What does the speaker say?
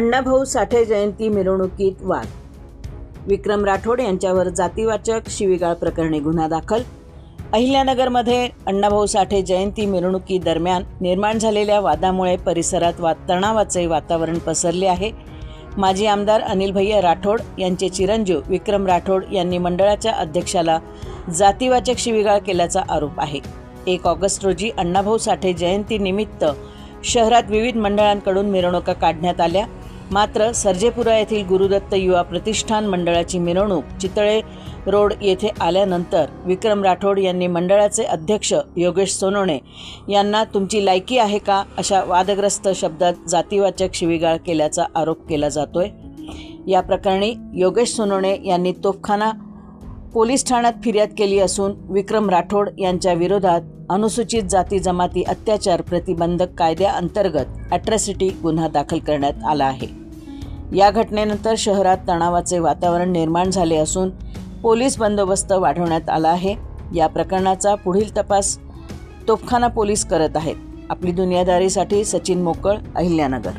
अण्णाभाऊ साठे जयंती मिरवणुकीत वाद विक्रम राठोड यांच्यावर जातीवाचक शिवीगाळ प्रकरणी गुन्हा दाखल. अहिल्यानगरमध्ये अण्णाभाऊ साठे जयंती मिरवणुकीदरम्यान निर्माण झालेल्या वादामुळे परिसरात वा तणावाचे वातावरण पसरले आहे. माजी आमदार अनिल भैया राठोड यांचे चिरंजीव विक्रम राठोड यांनी मंडळाच्या अध्यक्षाला जातीवाचक शिवीगाळ केल्याचा आरोप आहे. एक ऑगस्ट रोजी अण्णाभाऊ साठे जयंतीनिमित्त शहरात विविध मंडळांकडून मिरवणुका काढण्यात आल्या. मात्र सर्जेपुरा येथील गुरुदत्त युवा प्रतिष्ठान मंडळाची मिरवणूक चितळे रोड येथे आल्यानंतर विक्रम राठोड यांनी मंडळाचे अध्यक्ष योगेश सोनवणे यांना तुमची लायकी आहे का? अशा वादग्रस्त शब्दात जातीवाचक शिवीगाळ केल्याचा आरोप केला जातोय. या प्रकरणी योगेश सोनवणे यांनी तोफखाना पोलीस ठाण्यात फिर्याद केली असून विक्रम राठोड यांच्या विरोधात अनुसूचित जाती जमाती अत्याचार प्रतिबंधक कायद्याअंतर्गत ॲट्रॅसिटी गुन्हा दाखल करण्यात आला आहे. या घटनेनंतर शहरात तणावाचे वातावरण निर्माण झाले असून पोलीस बंदोबस्त वाढवण्यात आला आहे. या प्रकरणाचा पुढील तपास तोफखाना पोलीस करत आहेत. आपली दुनियादारीसाठी सचिन मोकळ अहिल्यानगर.